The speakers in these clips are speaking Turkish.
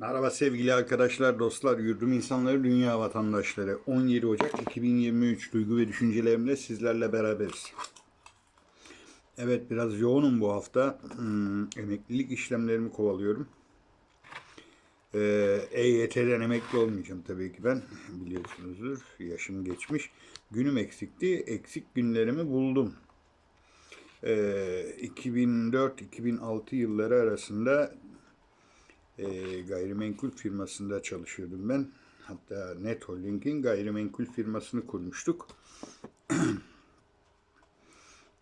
Merhaba sevgili arkadaşlar, dostlar, yurdum insanları, dünya vatandaşları. 17 Ocak 2023 duygu ve düşüncelerimle sizlerle beraberiz. Evet biraz yoğunum bu hafta. Hmm, emeklilik işlemlerimi kovalıyorum. Ee, EYT'den emekli olmayacağım tabii ki ben. Biliyorsunuzdur yaşım geçmiş. Günüm eksikti. Eksik günlerimi buldum. Ee, 2004-2006 yılları arasında e, gayrimenkul firmasında çalışıyordum ben. Hatta Net Holding'in gayrimenkul firmasını kurmuştuk.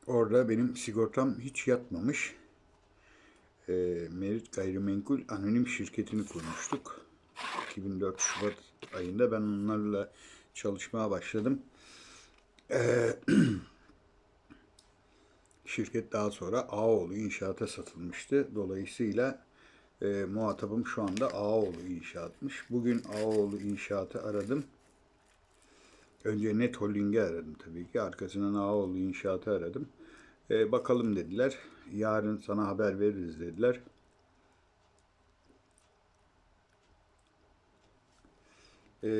Orada benim sigortam hiç yatmamış. E, Merit Gayrimenkul Anonim Şirketi'ni kurmuştuk. 2004 Şubat ayında ben onlarla çalışmaya başladım. E, şirket daha sonra Ağoğlu İnşaat'a satılmıştı. Dolayısıyla e, muhatabım şu anda Ağoğlu İnşaat'mış. Bugün Ağoğlu İnşaat'ı aradım. Önce Net Holding'i aradım tabii ki. Arkasından Ağoğlu İnşaat'ı aradım. E, bakalım dediler. Yarın sana haber veririz dediler. E,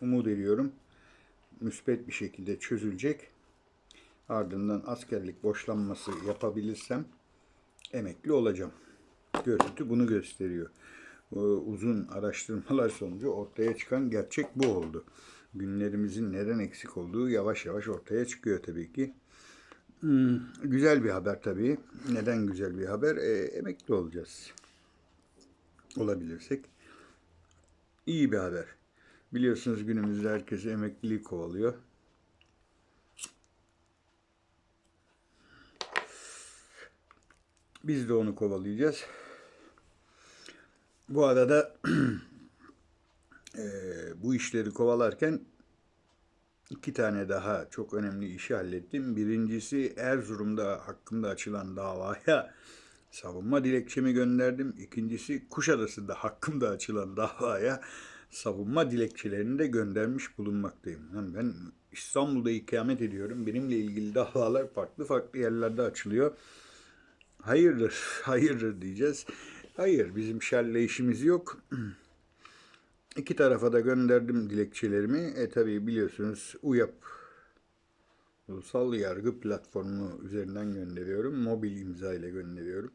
umut ediyorum. Müspet bir şekilde çözülecek. Ardından askerlik boşlanması yapabilirsem emekli olacağım. Görüntü bunu gösteriyor. Ee, Uzun araştırmalar sonucu ortaya çıkan gerçek bu oldu. Günlerimizin neden eksik olduğu yavaş yavaş ortaya çıkıyor tabii ki. Hmm, güzel bir haber tabii. Neden güzel bir haber? E, emekli olacağız. Olabilirsek. İyi bir haber. Biliyorsunuz günümüzde herkes emekliliği kovalıyor. Biz de onu kovalayacağız. Bu arada eee, bu işleri kovalarken iki tane daha çok önemli işi hallettim. Birincisi Erzurum'da hakkında açılan davaya savunma dilekçemi gönderdim. İkincisi Kuşadası'nda hakkımda açılan davaya savunma dilekçelerini de göndermiş bulunmaktayım. Ben İstanbul'da ikamet ediyorum. Benimle ilgili davalar farklı farklı yerlerde açılıyor. Hayırdır, hayırdır diyeceğiz. Hayır, bizim şerle işimiz yok. İki tarafa da gönderdim dilekçelerimi. E tabi biliyorsunuz UYAP Ulusal Yargı Platformu üzerinden gönderiyorum. Mobil imza ile gönderiyorum.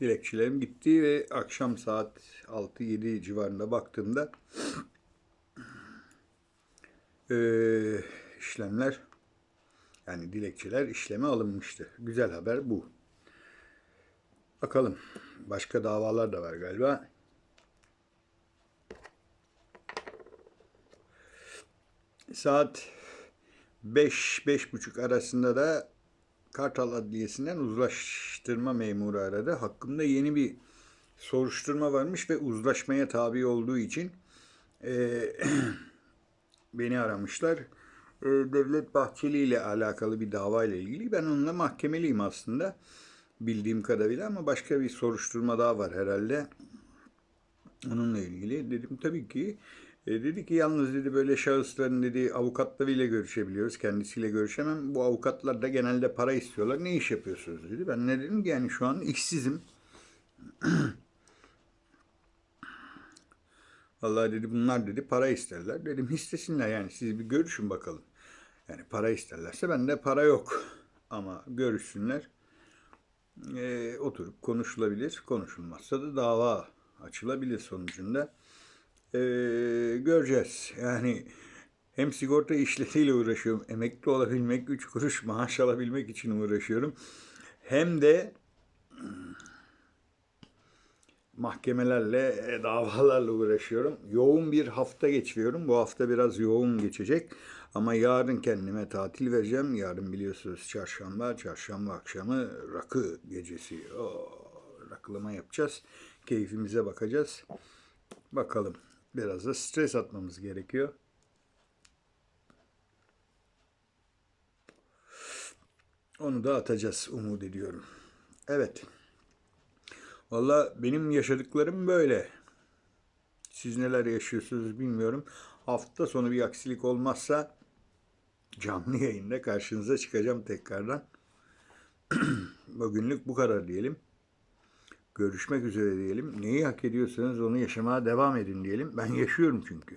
Dilekçelerim gitti ve akşam saat 6-7 civarında baktığımda eee, işlemler yani dilekçeler işleme alınmıştı. Güzel haber bu. Bakalım. Başka davalar da var galiba. Saat 5-5.30 arasında da Kartal Adliyesi'nden uzlaştırma memuru aradı. Hakkında yeni bir soruşturma varmış ve uzlaşmaya tabi olduğu için eee, beni aramışlar. Ee, Devlet Bahçeli ile alakalı bir dava ile ilgili. Ben onunla mahkemeliyim aslında bildiğim kadarıyla ama başka bir soruşturma daha var herhalde. Onunla ilgili dedim tabii ki e, dedi ki yalnız dedi böyle şahısların dedi avukatlarıyla görüşebiliyoruz. Kendisiyle görüşemem. Bu avukatlar da genelde para istiyorlar. Ne iş yapıyorsunuz dedi. Ben ne dedim ki yani şu an işsizim. Vallahi dedi bunlar dedi para isterler. Dedim istesinler yani siz bir görüşün bakalım. Yani para isterlerse bende para yok. Ama görüşsünler. E, oturup konuşulabilir. Konuşulmazsa da dava açılabilir sonucunda. E, göreceğiz. Yani hem sigorta işleriyle uğraşıyorum. Emekli olabilmek, üç kuruş maaş alabilmek için uğraşıyorum. Hem de mahkemelerle, e, davalarla uğraşıyorum. Yoğun bir hafta geçiriyorum. Bu hafta biraz yoğun geçecek. Ama yarın kendime tatil vereceğim. Yarın biliyorsunuz çarşamba, çarşamba akşamı rakı gecesi. Oo, rakılama yapacağız. Keyfimize bakacağız. Bakalım. Biraz da stres atmamız gerekiyor. Onu da atacağız umut ediyorum. Evet. Valla benim yaşadıklarım böyle. Siz neler yaşıyorsunuz bilmiyorum. Hafta sonu bir aksilik olmazsa canlı yayında karşınıza çıkacağım tekrardan. Bugünlük bu kadar diyelim. Görüşmek üzere diyelim. Neyi hak ediyorsanız onu yaşamaya devam edin diyelim. Ben yaşıyorum çünkü.